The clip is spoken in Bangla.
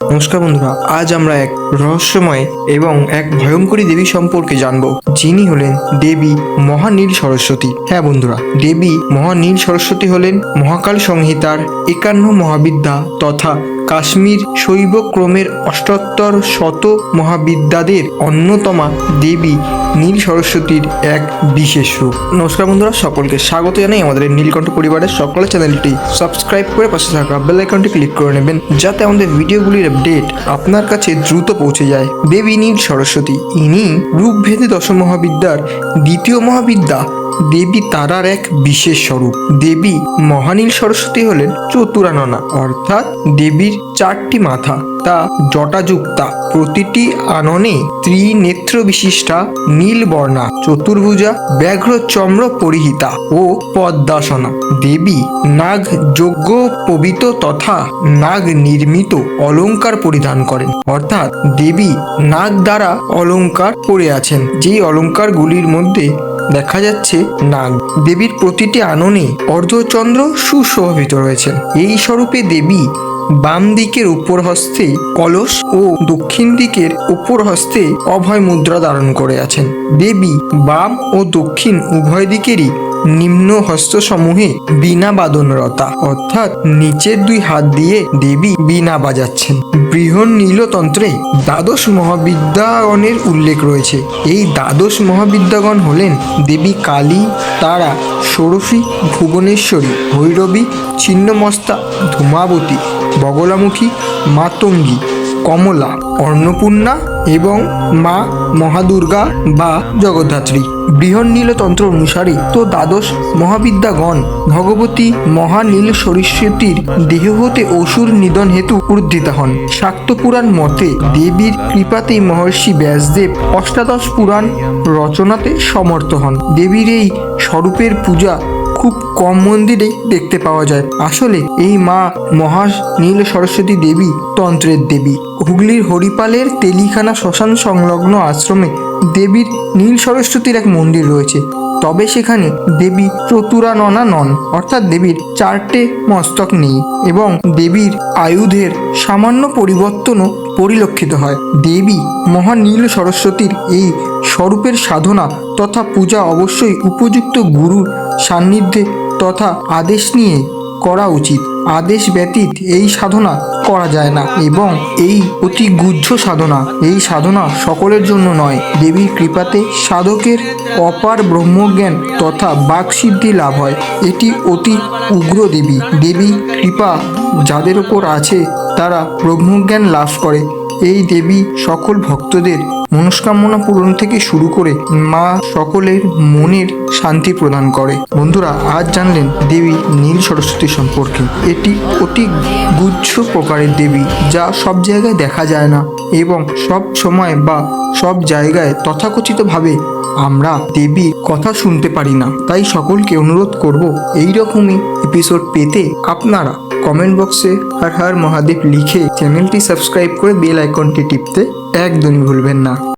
নমস্কার বন্ধুরা, আজ আমরা এক রহস্যময় এবং এক ভয়ঙ্করী দেবী সম্পর্কে জানব, যিনি হলেন দেবী মহানীল সরস্বতী। হ্যাঁ বন্ধুরা, দেবী মহানীল সরস্বতী হলেন মহাকাল সংহিতার একান্ন মহাবিদ্যা তথা কাশ্মীর শৈবক্রমের অষ্টোত্তর শত মহাবিদ্যাদের অন্যতমা দেবী নীল সরস্বতীর এক বিশেষ রূপ। নমস্কার বন্ধুরা, সকলকে স্বাগত জানাই আমাদের নীলকণ্ঠ পরিবারের সকল চ্যানেলটি। সাবস্ক্রাইব করে পাশে থাকা বেল আইকনটি ক্লিক করে নেবেন, যাতে আমাদের ভিডিওগুলির আপডেট আপনার কাছে দ্রুত পৌঁছে যায়। দেবী নীল সরস্বতী, ইনি রূপভেদে দশম মহাবিদ্যার দ্বিতীয় মহাবিদ্যা দেবী তারার এক বিশেষ স্বরূপ। দেবী মহানীল সরস্বতী হলেন চতুরাননা, অর্থাৎ দেবীর চারটি মাথা। তা জটাযুক্তা, প্রতিটি আননে ত্রিনেত্র বিশিষ্টা নীল বর্ণা চতুর্ভুজা ব্যাঘ্র চম্র পরিহিতা ও পদ্মাসনা। দেবী নাগ যজ্ঞ পবিত তথা নাগ নির্মিত অলংকার পরিধান করেন। অর্থাৎ দেবী নাগ দ্বারা অলংকার পরে আছেন। যেই অলংকারগুলির মধ্যে দেখা যাচ্ছে নাগ। দেবীর প্রতিটি আননে অর্ধচন্দ্র সুশোভিত রয়েছেন। এই স্বরূপে দেবী বাম দিকের উপর হস্তে কলস ও দক্ষিণ দিকের উপর হস্তে অভয় মুদ্রা ধারণ করে আছেন। দেবী বাম ও দক্ষিণ উভয় দিকেরই নিম্ন হস্তসমূহে বীণা বাদনরতা অর্থাৎ নিচের দুই হাত দিয়ে দেবী বীণা বাজাচ্ছেন। বৃহৎ নীলতন্ত্রে দ্বাদশ মহাবিদ্যাগণের উল্লেখ রয়েছে। এই দ্বাদশ মহাবিদ্যাগণ হলেন দেবী কালী, তারা, ষোড়শী, ভুবনেশ্বরী, ভৈরবী, ছিন্নমস্তা, ধূমাবতী বগলামুখী মাতঙ্গী কমলা, অন্নপূর্ণা এবং মা মহাদুর্গা বা জগদ্ধাত্রী। বৃহৎ নীলতন্ত্র অনুসারে তো দ্বাদশ মহাবিদ্যাগণ ভগবতী মহানীল সরস্বতীর দেহ হতে অসুর নিধন হেতু উদ্ধৃত হন। শাক্ত পুরাণ মতে দেবীর কৃপাতেই মহর্ষি ব্যাসদেব অষ্টাদশ পুরাণ রচনাতে সমর্থ হন। দেবীর এই স্বরূপের পূজা খুব কম মন্দিরেই দেখতে পাওয়া যায়। আসলে এই মা মহা নীল সরস্বতী দেবী তন্ত্রের দেবী। হুগলির হরিপালের তেলিখানা শ্মশান সংলগ্ন আশ্রমে দেবীর নীল সরস্বতীর এক মন্দির রয়েছে। তবে সেখানে দেবী চতুরাননা নন, অর্থাৎ দেবীর চারটে মস্তক নেই এবং দেবীর আয়ুধের সামান্য পরিবর্তনও পরিলক্ষিত হয়। দেবী মহানীল সরস্বতীর এই স্বরূপের সাধনা তথা পূজা অবশ্যই উপযুক্ত গুরুর সান্নিধ্যে তথা আদেশ নিয়ে করা উচিত। আদেশ ব্যতীত এই সাধনা করা যায় না এবং এই অতি গুহ্য সাধনা, এই সাধনা সকলের জন্য নয়। দেবীর কৃপাতে সাধকের অপার ব্রহ্মজ্ঞান তথা বাকসিদ্ধি লাভ হয়। এটি অতি উগ্র দেবী। দেবী কৃপা যাদের ওপর আছে, তারা ব্রহ্মজ্ঞান লাভ করে। এই দেবী সকল ভক্তদের মনস্কামনা পূরণ থেকে শুরু করে মা সকলের মনের শান্তি প্রদান করে। বন্ধুরা, আজ জানলেন দেবী নীল সরস্বতী সম্পর্কে। এটি অতি গুচ্ছ প্রকারের দেবী, যা সব জায়গায় দেখা যায় না এবং সব সময় বা সব জায়গায় তথাকথিতভাবে আমরা দেবীর কথা শুনতে পারি না। তাই সকলকে অনুরোধ করব এই রকমই এপিসোড পেতে আপনারা কমেন্ট বক্সে হর হর মহাদেব লিখে চ্যানেলটি সাবস্ক্রাইব করে বেল আইকনটি টিপতে একদমই ভুলবেন না।